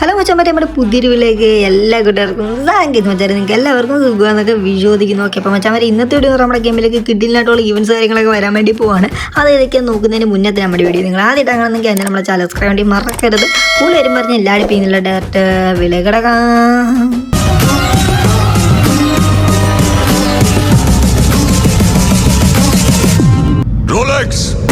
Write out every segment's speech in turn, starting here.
Hello മച്ചാൻ നമ്മുടെ പുതിരുവിലേക്ക് എല്ലാ കൂട്ടുകാർക്കും സാങ്കേതിക മച്ചാൻ നിങ്ങൾക്ക് എല്ലാവർക്കും സുഖമെന്നൊക്കെ വിശ്വസിക്കുന്നു. ഓക്കെ അപ്പോൾ മച്ചാൻ ഇന്നത്തെ വീഡിയോ നമ്മുടെ ഗെയിമിലേക്ക് കിഡിലായിട്ടുള്ള ഈവൻസ് കാര്യങ്ങളൊക്കെ വരാൻ വേണ്ടി പോവാണ്. അത് ഇതൊക്കെ നോക്കുന്നതിന് തന്നെ നമ്മുടെ വീഡിയോ നിങ്ങൾ ആദ്യമായിട്ട് അങ്ങനെയെങ്കിൽ അതിന് നമ്മളെ ചാനൽ സബ്സ്ക്രൈബ് വേണ്ടി മറക്കരുത്. കൂടുതൽ വരും പറഞ്ഞ് എല്ലാവരും ചെയ്യുന്നില്ല ഡയറക്റ്റ് വില കിടക്കാം Rolex!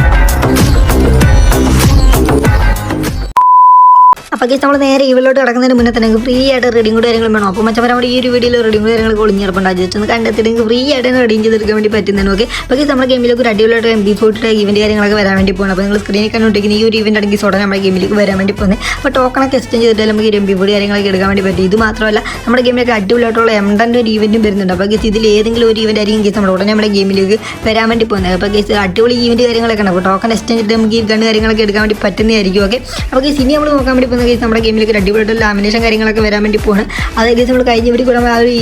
അപ്പോൾ കേസ് നമ്മൾ നേരെ ഇവളിലോട്ട് കിടക്കുന്നതിന് മുന്നേ തന്നെ ഫ്രീ ആയിട്ട് റെഡിയും കൂടി കാര്യങ്ങളും വേണം. അപ്പോൾ മച്ചാൻ നമ്മുടെ ഈ ഒരു വീഡിയോയിൽ റെഡിയും കൂടി കാര്യങ്ങൾ ഒളിഞ്ഞിറപ്പുണ്ട് ജസ്റ്റ് ഒന്ന് കണ്ടെത്തിയിട്ട് ഫ്രീ ആയിട്ട് റെഡിയും ചെയ്തെടുക്കാൻ വേണ്ടി പറ്റുന്നതിന് ഓക്കെ അപ്പോൾ കേസ് നമ്മുടെ ഗെയിമിലേക്ക് ഒരു അടിപൊളിയായിട്ട് എം ബി ഫോർട്ടിയുടെ ഇവന്റ് കാര്യങ്ങളൊക്കെ വരാൻ വേണ്ടി പോകണം അപ്പോൾ നിങ്ങൾ സ്ക്രീനിൽ കണ്ടുകൊണ്ടിരിക്കുന്ന ഈ ഒരു ഇവന്റ് ആണെങ്കിൽ ഉടനെ നമ്മുടെ ഗെയിമിലേക്ക് വരാൻ വേണ്ടി പോകുന്നത് അപ്പോൾ ടോക്കണൊക്കെ എക്സ്ചേഞ്ച് ചെയ്തിട്ട് നമുക്ക് എം ബി ഫോർട്ടി കാര്യങ്ങളൊക്കെ എടുക്കാൻ വേണ്ടി പറ്റും ഇത് മാത്രമല്ല നമ്മുടെ ഗെയിമിലേക്ക് അടിപൊളിയായിട്ടുള്ള എംഡന്റെ ഒരു ഇവന്റും വരുന്നുണ്ട്. അപ്പോൾ കേസ് ഇതിൽ ഏതെങ്കിലും ഒരു ഇവന്റ് ആയിരിക്കും കേസ് നമ്മുടെ ഉടനെ നമ്മുടെ ഗെയിമിലേക്ക് വരാൻ വേണ്ടി പോകുന്നത്. അപ്പോൾ കേസ് അടിപൊളി ഇവന്റ് കാര്യങ്ങളൊക്കെ ഉണ്ട്. അപ്പോൾ ടോക്കൺ എക്സ്ചേഞ്ച് ചെയ്തിട്ട് നമുക്ക് ഈ ഗണ്ണ് കാര്യങ്ങളൊക്കെ എടുക്കാൻ വേണ്ടി പറ്റുന്നതായിരിക്കും ഓക്കെ അപ്പോൾ കേസ് ഇനി നമ്മൾ നോക്കാൻ വേണ്ടി പോകുന്ന കേസ് നമ്മുടെ ഗെയിമിലേക്ക് ഒരു അടിപൊളിയായിട്ട് ലാമിനേഷൻ കാര്യങ്ങളൊക്കെ വരാൻ വേണ്ടി പോവാണ്. അത് കേസ് നമ്മൾ കഴിഞ്ഞ വീട്ടിൽ കൂടെ ആ ഒരു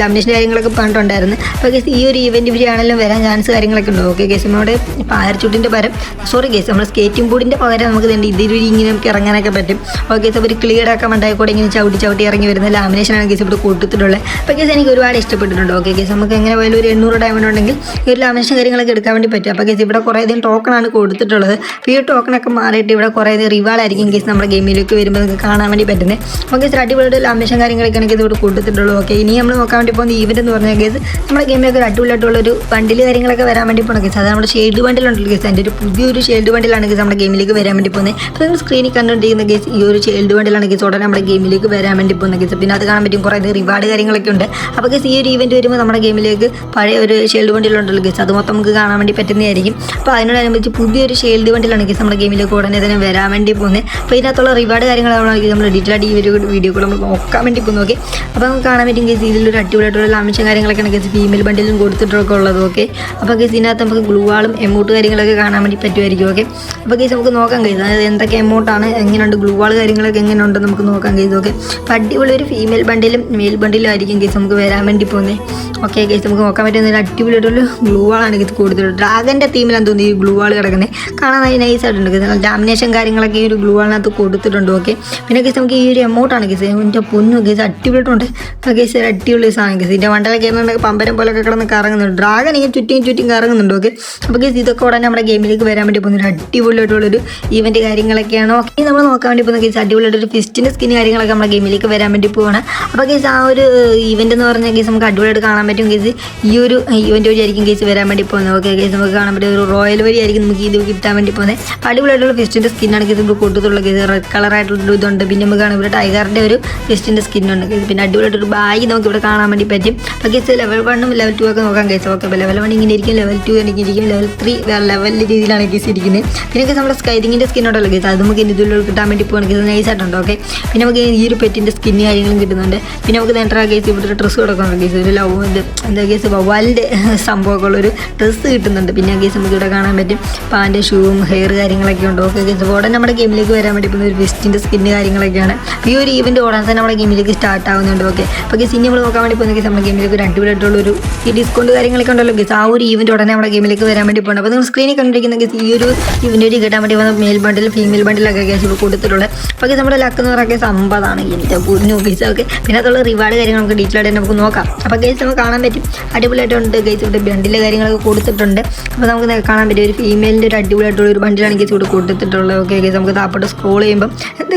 ലാമിനേഷൻ കാര്യങ്ങളൊക്കെ പറഞ്ഞിട്ടുണ്ടായിരുന്നു. അപ്പോൾ കേസ് ഈ ഒരു ഇവന്റ് വഴിയാണെങ്കിലും വരാൻ ചാൻസ് കാര്യങ്ങളൊക്കെ ഉണ്ട്. ഓക്കെ കേസ് നമ്മുടെ പാരച്ചൂട്ടിന്റെ പകരം സോറി കേസ് നമ്മുടെ സ്കേറ്റിംഗ് ബോർഡിന്റെ പകരം നമുക്ക് തന്നെ വഴി ഇങ്ങനെ നമുക്ക് ഇറങ്ങാനൊക്കെ പറ്റും. ഓക്കെ കേസ് അവർ ക്ലിയർ ആക്കാൻ വേണ്ടി കൂടെ ഇങ്ങനെ ചവിട്ടി ചവിട്ടി ഇറങ്ങി വരുന്ന ലാമിനേഷനാണ് കേസ് ഇവിടെ കൂട്ടത്തിലുള്ളത് അപ്പോൾ കേസ് എനിക്ക് ഒരുപാട് ഇഷ്ടപ്പെട്ടിട്ടുണ്ട്. ഓക്കെ കേസ് നമുക്ക് എങ്ങനെ പോയാലും ഒരു എണ്ണൂറ് ഡയമണ്ട് ഉണ്ടെങ്കിൽ ഈ ഒരു ലാമിനേഷൻ കാര്യങ്ങളൊക്കെ എടുക്കാൻ വേണ്ടി പറ്റും. അപ്പോൾ കേസ് ഇവിടെ കുറേ അധികം ടോക്കണാണ് കൊടുത്തിട്ടുള്ളത്. അപ്പോൾ ഈ ടോക്കണൊക്കെ മാറിയിട്ട് ഇവിടെ കുറേ അധികം റിവാർഡായിരിക്കും കേസ് നമ്മുടെ ഗെയിമിലേക്ക് നിങ്ങൾക്ക് കാണാൻ വേണ്ടി പറ്റുന്നത് ഓക്കെ കേസ് അടിപൊളിയുടെ ലാമിനേഷൻ കാര്യങ്ങളൊക്കെയാണ് ആണെങ്കിൽ ഇവിടെ കൊടുത്തിട്ടുള്ളൂ ഓക്കെ ഇനി നമ്മൾ നോക്കാൻ വേണ്ടി പോകുന്ന ഈവന്റ് എന്ന് പറഞ്ഞാൽ കേസ് നമ്മുടെ ഗെയിമിലൊക്കെ ഒരു അടിപൊളിയായിട്ടുള്ള ഒരു ബണ്ടിൽ കാര്യങ്ങളൊക്കെ വരാൻ വേണ്ടി പോകുന്ന കേസ് അത് നമ്മുടെ ഷെയ്ഡ് ബണ്ടിലുണ്ടല്ലോ കേസ് അതിന്റെ ഒരു പുതിയൊരു ഷെയ്ഡ് ബണ്ടിലാണ് നമ്മുടെ ഗെയിമിലേക്ക് വരാൻ വേണ്ടി പോകുന്നത് അപ്പോൾ നിങ്ങൾ സ്ക്രീനിൽ കണ്ടുകൊണ്ടിരിക്കുന്ന കേസ് ഈ ഒരു ഷെയ്ഡ് ബണ്ടിലാണ് ഉടനെ നമ്മുടെ ഗെയിമിലേക്ക് വരാൻ വേണ്ടി പോകുന്ന കേസ് പിന്നെ അത് കാണാൻ പറ്റും കുറേ റിവാർഡ് കാര്യങ്ങളൊക്കെ ഉണ്ട്. അപ്പോൾ കേസ് ഈ ഒരു ഈവന്റ് വരുമ്പോൾ നമ്മുടെ ഗെയിമിലേക്ക് പഴയ ഒരു ഷെയ്ഡ് ബണ്ടിലുണ്ടല്ലോ കേസ് അത് മൊത്തം നമുക്ക് കാണാൻ വേണ്ടി പറ്റുന്നതായിരിക്കും. അപ്പോൾ അതിനോടനുബന്ധിച്ച് പുതിയൊരു ഷെയ്ഡ് ബണ്ടിലാണ് നമ്മുടെ ഗെയിമിലേക്ക് ഉടനെ തന്നെ വരാൻ വേണ്ടി പോകുന്നത് അപ്പോൾ ഇതിനകത്തുള്ള റിവാർഡ് കാര്യങ്ങളാണ് നമ്മൾ ഡീറ്റെയിൽ ആയിട്ട് ഈ ഒരു വീഡിയോ കൂടെ നമ്മൾ നോക്കാൻ വേണ്ടി പോകുന്നു ഓക്കെ അപ്പോൾ നമുക്ക് കാണാൻ പറ്റും കേസ് ഇതിലൊരു അടിപൊളിയായിട്ടുള്ള ലാമിച്ചും കാര്യങ്ങളൊക്കെ കേസ് ഫീമെയിൽ ബണ്ടിലും കൊടുത്തിട്ടൊക്കെ ഉള്ളത് ഓക്കെ അപ്പോൾ കേസ് ഇതിനകത്ത് നമുക്ക് ഗ്ലൂവാളും എമൗണ്ട് കാര്യങ്ങളൊക്കെ കാണാൻ വേണ്ടി പറ്റുമായിരിക്കും ഓക്കെ അപ്പോൾ കേസ് നമുക്ക് നോക്കാൻ കഴിയും അതായത് എന്തൊക്കെ എമൗണ്ടാണ് എങ്ങനെയുണ്ട് ഗ്ലൂവാൾ കാര്യങ്ങളൊക്കെ എങ്ങനെയുണ്ട് നമുക്ക് നോക്കാൻ കഴിയും ഓക്കെ അപ്പോൾ അടിപൊളി ഒരു ഫീമെയിൽ ബണ്ടിലും മെയിൽ ബണ്ടിലും ആയിരിക്കും കേസ് നമുക്ക് വരാൻ വേണ്ടി പോകുന്നത് ഓക്കെ കേസ് നമുക്ക് നോക്കാൻ പറ്റുന്ന ഒരു അടിപൊളിയായിട്ടുള്ള ഗ്ലൂവാളാണ് കേസ് ഇത് കൂടുതൽ ഡ്രാഗന്റെ തീമിലാണ് തോന്നുന്നു ഈ ഗ്ലൂ വാൾ കിടക്കുന്നത് കാണാൻ നല്ല നൈസ് ആയിട്ടുണ്ട് ഡാമിനേഷൻ കാര്യങ്ങളൊക്കെ ഈ ഒരു ഗ്ലൂവാളിനകത്ത് കൊടുത്തിട്ടുണ്ട് ഓക്കെ പിന്നെ കേസ് നമുക്ക് ഈ ഒരു എമൗണ്ടാണ് കേസ് എന്റെ പൊന്നു കേസ് അടിപൊളിയിട്ടുണ്ട് കേസ് ഒരു അടിപൊളി സാധനം കേസ് ഇതിന്റെ വണ്ടല കയറുന്നുണ്ട് പമ്പരം പോലൊക്കെ കിടന്ന് കറങ്ങുന്നുണ്ട്. ഡ്രാഗൺ ഇങ്ങനെ ചുറ്റും ചുറ്റും കറങ്ങുന്നുണ്ട് ഓക്കെ അപ്പോൾ കേസ് ഇതൊക്കെ ഉടനെ നമ്മുടെ ഗെയിമിലേക്ക് വരാൻ വേണ്ടി പോകുന്ന ഒരു അടിപൊളിയായിട്ടുള്ളൊരു ഈവന്റ് കാര്യങ്ങളൊക്കെയാണ്. ഓക്കെ നമ്മൾ നോക്കാൻ വേണ്ടി പോകുന്ന കേസ് അടിപൊളിയായിട്ടൊരു ഫിസ്റ്റിന്റെ സ്കിൻ കാര്യങ്ങളൊക്കെ നമ്മുടെ ഗെയിമിലേക്ക് വരാൻ വേണ്ടി പോവാണ്. അപ്പോൾ കേസ് ആ ഒരു ഈവന്റ് എന്ന് പറഞ്ഞ കേസ് നമുക്ക് അടിപൊളിയായിട്ട് കാണാൻ പറ്റും കേസ് ഈ ഒരു ഈവന്റ് വഴിയായിരിക്കും കേസ് വരാൻ വേണ്ടി പോകുന്നത് ഓക്കെ കേസ് നമുക്ക് കാണാൻ പറ്റും ഒരു റോയൽ വഴിയായിരിക്കും നമുക്ക് ഇത് കിട്ടാൻ വേണ്ടി പോകുന്നത്. അടിപൊളിയായിട്ടുള്ള ഫിസ്റ്റിന്റെ സ്കിന്നാണ് കേസ് നമുക്ക് കൊടുത്തുള്ള കേസ് റെഡ് കളറായിട്ടുള്ള ഇതുണ്ട്. പിന്നെ നമുക്ക് കാണാം ഇവിടെ ടൈഗറിന്റെ ഒരു ഫിസ്റ്റിന്റെ സ്കിന്നുണ്ട്. പിന്നെ അടിപൊളിയായിട്ടൊരു ബാഗ് നമുക്ക് ഇവിടെ കാണാൻ വേണ്ടി പറ്റും. അപ്പോൾ കേസ് ലെവൽ വണ്ണും ലെവൽ ടു ഒക്കെ നോക്കാം കേസ് ഓക്കെ അപ്പോൾ ലെവൽ വൺ ഇങ്ങനെ ഇരിക്കും ലെവൽ ടു എനിക്ക് ഇരിക്കും ലെവൽ ത്രീ ലെവൽ രീതിയിലാണ് കേസ് ഇരിക്കുന്നത്. പിന്നെ നമ്മുടെ സ്കൈതിങ്ങിന്റെ സ്കിൻ ഉണ്ടല്ലോ കേസ് അത് നമുക്ക് ഇതിലൂടെ കിട്ടാൻ വേണ്ടി പോകണം നൈസ് ആയിട്ടുണ്ട്. ഓക്കെ പിന്നെ നമുക്ക് ഈ ഒരു പെറ്റിന്റെ സ്കിന്ന് കാര്യങ്ങളും കിട്ടുന്നുണ്ട്. പിന്നെ നമുക്ക് നേരത്തെ കേസ് ഇവിടെ ഡ്രസ്സ് കൊടുക്കണം കേസ് ഒരു ലവ് എന്താ കേസ് വവ്വാലിന്റെ സംഭവമൊക്കെ ഉള്ളൊരു ഡ്രസ്സ് കിട്ടുന്നുണ്ട്. പിന്നെ കേസ് നമുക്ക് ഇവിടെ കാണാൻ പറ്റും. പാന്റ് ഷൂവും ഹെയർ കാര്യങ്ങളൊക്കെ ഉണ്ട്. ഓക്കെ കേസ് ഉടനെ നമ്മുടെ ഗെയിമിലേക്ക് വരാൻ വേണ്ടി പോകുന്ന ഒരു വെസ്റ്റിന്റെ സ്കിന്ന് കാര്യങ്ങളൊക്കെയാണ്. ഈ ഒരു ഈവന്റ് ഓടാൻ തന്നെ നമ്മുടെ ഗെയിമിലേക്ക് സ്റ്റാർട്ട് ആവുന്നുണ്ട്. ഓക്കെ അപ്പോൾ ഗസ് ഇനി നമ്മൾ നോക്കാൻ വേണ്ടി പോകുന്ന നമ്മുടെ ഗെയിമിലേക്ക് ഒരു അടിപൊളിയായിട്ടുള്ള ഒരു ഈ ഡിസ്കൗണ്ട് കാര്യങ്ങളൊക്കെ ഉണ്ടല്ലോ ഗസ് ആ ഒരു ഈവന്റ് ഉടനെ നമ്മുടെ ഗെയിമിലേക്ക് വരാൻ വേണ്ടി പോകണം അപ്പോൾ നിങ്ങൾ സ്ക്രീനിൽ കണ്ടിരിക്കുന്ന കേസ് ഈ ഒരു ഇവന്റ് ഒരു കിട്ടാൻ വേണ്ടി വന്ന മെയിൽ ബണ്ടിൽ ഫീമെയിൽ ബണ്ടിലൊക്കെ കേസ് ഇപ്പോൾ കൊടുത്തിട്ടുള്ളത് അപ്പോൾ കേസ് നമ്മുടെ ലക്ക് എന്ന് പറയുന്ന കേസ് അമ്പതാണ് എന്റെ പൊന്നു ഓക്കെ ഒക്കെ പിന്നെ അതുള്ള റിവാർഡ് കാര്യങ്ങൾ നമുക്ക് ഡീറ്റെയിൽ ആയിട്ട് നമുക്ക് നോക്കാം. അപ്പോൾ കേസ് നമുക്ക് കാണാൻ പറ്റും. അടിപൊളിയായിട്ടുണ്ട് കേസ് ഇവിടെ ബണ്ടിലെ കാര്യങ്ങളൊക്കെ കൊടുത്തിട്ടുണ്ട്. അപ്പോൾ നമുക്ക് കാണാൻ പറ്റും. ഒരു ഫീമെയിലിന്റെ ഒരു അടിപൊളിയായിട്ടുള്ള ഒരു ബണ്ടിലാണ് കേസ് ഇവിടെ കൊടുത്തിട്ടുള്ളത്. ഓക്കെ കേസ് നമുക്ക് താപ്പോട്ട് സ്ക്രോൾ ചെയ്യുമ്പോൾ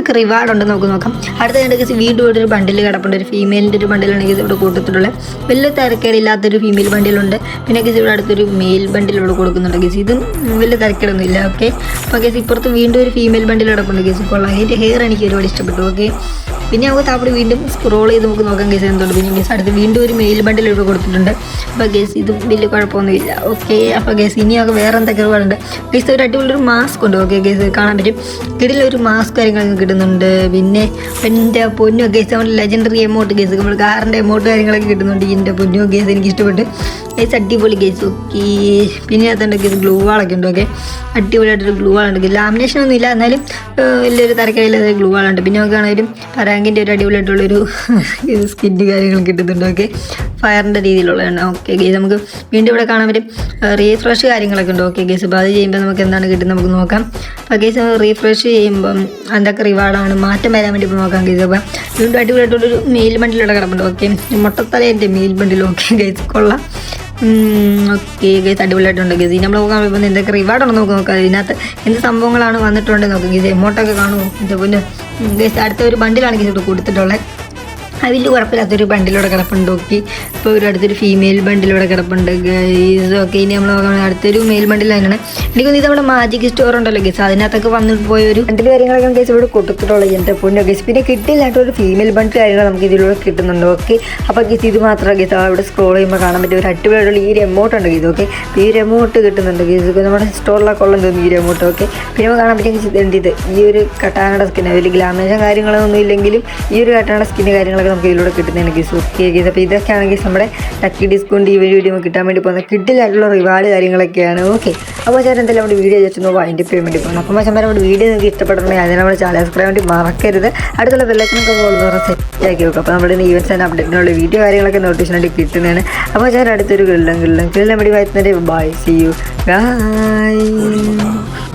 എന്തൊക്കെ റിവാർഡ് ഉണ്ട് നമുക്ക് നോക്കാം. അടുത്ത രണ്ട് വീണ്ടും ഒരു ബണ്ടിൽ കിടപ്പുണ്ട്. ഒരു ഫീമെയിലിന്റെ ഒരു ബണ്ടിലാണെങ്കിൽ ഇവിടെ കൊടുത്തിട്ടുള്ളത്. വലിയ തിരക്കേടില്ലാത്തൊരു ഫീമെയിൽ ബണ്ടിലുണ്ട് പിന്നെ ഗസ് ഇവിടെ അടുത്തൊരു മെയിൽ ബണ്ടിൽ ഇവിടെ കൊടുക്കുന്നുണ്ട് ഗസ് ഇതും വലിയ തിരക്കേടൊന്നും ഇല്ല ഓക്കെ അപ്പോൾ ഗസ് ഇപ്പുറത്ത് വീണ്ടും ഒരു ഫീമെയിൽ ബണ്ടിൽ കിടപ്പുണ്ട് ഗസ് കൊള്ളാം. അതിന്റെ ഹെയർ എനിക്ക് ഒരുപാട് ഇഷ്ടപ്പെട്ടു ഓക്കെ പിന്നെ നമുക്ക് താപ്പടി വീണ്ടും സ്ക്രോൾ ചെയ്ത് നമുക്ക് നോക്കാം കേസ് എന്തുണ്ട്. പിന്നെ കേസ് അടുത്ത് വീണ്ടും ഒരു മെയിൽ ബണ്ടിൽ ഇവിടെ കൊടുത്തിട്ടുണ്ട്. അപ്പോൾ കേസ് ഇത് വലിയ കുഴപ്പമൊന്നുമില്ല. ഓക്കെ അപ്പോൾ കേസ് ഇനിയൊക്കെ വേറെ എന്തൊക്കെ ഒരുപാടുണ്ട് കേസ് ഒരു അടിപൊളി ഒരു മാസ്ക് ഉണ്ട്. ഓക്കെ കേസ് കാണാൻ പറ്റും. കിടിലൊരു ഒരു മാസ്ക് കാര്യങ്ങളൊക്കെ കിട്ടുന്നുണ്ട്. പിന്നെ എന്റെ പൊന്നു കേസ് നമ്മുടെ ലെജൻഡറി എമൗണ്ട് കേസ് നമ്മൾ കാറിന്റെ എമൗണ്ട് കാര്യങ്ങളൊക്കെ കിട്ടുന്നുണ്ട്. എന്റെ പൊന്നു കേസ് എനിക്ക് ഇഷ്ടപ്പെട്ട് കേസ് അടിപൊളി കേസ് ഓക്കെ പിന്നെ അതുകൊണ്ട് കേസ് ഗ്ലൂ വാളൊക്കെ ഉണ്ട്. ഓക്കെ അടിപൊളിയായിട്ടൊരു ഗ്ലൂ വാളുണ്ട് ലാമിനേഷൻ ഒന്നും ഇല്ല എന്നാലും വലിയൊരു തരക്കേലും ഗ്ലൂ വാളുണ്ട് പിന്നെ നമുക്ക് ആണെങ്കിലും പരാ റാങ്കിന്റെ ഒരു അടിപൊളിയായിട്ടുള്ളൊരു സ്കിന്ന് കാര്യങ്ങൾ കിട്ടുന്നുണ്ട് ഓക്കെ ഫയറിന്റെ രീതിയിലുള്ളതാണ് ഓക്കെ ഗേസ് നമുക്ക് വീണ്ടും ഇവിടെ കാണാൻ പറ്റും. റീഫ്രഷ് കാര്യങ്ങളൊക്കെ ഉണ്ട് ഓക്കെ ഗേസ് അപ്പോൾ അത് ചെയ്യുമ്പോൾ നമുക്ക് എന്താണ് കിട്ടുന്നത് നമുക്ക് നോക്കാം. അപ്പോൾ ഗേസ് റീഫ്രഷ് ചെയ്യുമ്പം എന്തൊക്കെ റിവാർഡാണ് മാറ്റം വരാൻ വേണ്ടി ഇപ്പോൾ നോക്കാം ഗേസ് അപ്പോൾ വീണ്ടും അടിപൊളിയായിട്ടുള്ളൊരു മെയിൽ ബണ്ടിലൂടെ കിടപ്പുണ്ട് ഓക്കെ മുട്ടത്തലേന്റെ മെയിൽ ബണ്ടിൽ ഓക്കെ ഗേസ് കൊള്ളാം. ഓക്കെ ഗേസ് അടിപൊളിയായിട്ടുണ്ട് ഗേസ് നമ്മൾ നോക്കാൻ എന്തൊക്കെ റിവാർഡാണ് നമുക്ക് നോക്കാം. ഇതിനകത്ത് എന്ത് സംഭവങ്ങളാണ് വന്നിട്ടുണ്ടെന്ന് നോക്കാം ഗേസ് എമൗണ്ടൊക്കെ കാണുമോ? ഇതേപോലെ അടുത്ത ഒരു ബണ്ടിലാണ് കൊടുത്തിട്ടുള്ളത്. അത് വലിയ കുഴപ്പമില്ലാത്തൊരു ബണ്ടിലൂടെ കിടപ്പുണ്ട് ഓക്കെ ഇപ്പോൾ ഒരു അടുത്തൊരു ഫീമെയിൽ ബണ്ടിലൂടെ കിടപ്പുണ്ട് ഗൈസ് ഓക്കെ ഇനി നമ്മൾ നോക്കാൻ അടുത്തൊരു മെയിൽ ബണ്ടിൽ തന്നെയാണ് എനിക്ക് ഇത് നമ്മുടെ മാജിക് സ്റ്റോർ ഉണ്ടല്ലോ ഗസ് അതിനകത്തൊക്കെ വന്നിട്ട് പോയ ഒരു ബണ്ടിൽ കാര്യങ്ങളൊക്കെ ഗേസ് ഇവിടെ കൊടുത്തിട്ടുള്ളത് എന്റെ പൊണ്ണ് ഗസ് പിന്നെ കിട്ടില്ലാത്ത ഒരു ഫീമെയിൽ ബണ്ടിൽ കാര്യങ്ങൾ നമുക്ക് ഇതിലൂടെ കിട്ടുന്നുണ്ട് ഓക്കെ അപ്പോൾ ഗസ് ഇത് മാത്രമേ ഗസ് അവിടെ സ്ക്രോൾ ചെയ്യുമ്പോൾ കാണാൻ പറ്റും ഒരു അടിപൊളിയായിട്ടുള്ള ഈ ഒരു എമൗണ്ട് ഉണ്ട് ഗീത് ഓക്കെ ഈ ഒരു എമൗണ്ട് കിട്ടുന്നുണ്ട് ഗേസ് നമ്മുടെ സ്റ്റോറിലൊക്കെ ഉള്ളത് ഈ ഒരു എമൗണ്ട് ഓക്കെ പിന്നെ നമുക്ക് കാണാൻ പറ്റും ഗസ് ഇത് ഈ ഒരു കട്ടാനയുടെ സ്കിൻ വലിയ ഗ്ലാമേഷൻ കാര്യങ്ങളൊന്നും ഇല്ലെങ്കിലും ഈ ഒരു കട്ടാനയുടെ സ്കിന് കാര്യങ്ങളൊക്കെ നമുക്ക് ഇതിലൂടെ കിട്ടുന്നതാണ് ഗീസ് ഓക്കെ ഗീസ് അപ്പോൾ ഇതൊക്കെ ആണെങ്കിൽ നമ്മുടെ ടക്കി ഡിസ്കൗണ്ട് ഈ വീഡിയോ നമുക്ക് കിട്ടാൻ വേണ്ടി പോകുന്ന കിട്ടില്ലായിട്ടുള്ള റിവാർഡ് കാര്യങ്ങളൊക്കെയാണ്. ഓക്കെ അപ്പോൾ ചേട്ടൻ എന്തായാലും നമ്മുടെ വീഡിയോ ജസ്റ്റ് ഒന്ന് അതിന്റെ പേയ്മെന്റ് പോകണം അപ്പോൾ മച്ചാൻ നമ്മുടെ വീഡിയോ നിങ്ങൾക്ക് ഇഷ്ടപ്പെട്ടിട്ടുണ്ടെങ്കിൽ അതിനെ നമ്മുടെ ചാനൽ സബ്സ്ക്രൈബ് വേണ്ടി മറക്കരുത്. അടുത്തുള്ള വെള്ളത്തിനൊക്കെ പോകുന്നവരെ സെറ്റ് ആക്കി വെക്കും. അപ്പോൾ നമ്മുടെ ഈവൻസ് ആൻഡ് അപ്ഡേറ്റിനുള്ള വീഡിയോ കാര്യങ്ങളൊക്കെ നോട്ടിഫിക്കേഷൻ ആയിട്ട് കിട്ടുന്നതാണ്. അപ്പോൾ ചേട്ടൻ അടുത്തൊരു കിള്ളം കിള്ളം കിള്ളം വേണ്ടി വായിക്കുന്നതിന്റെ ബൈ സി യു ബൈ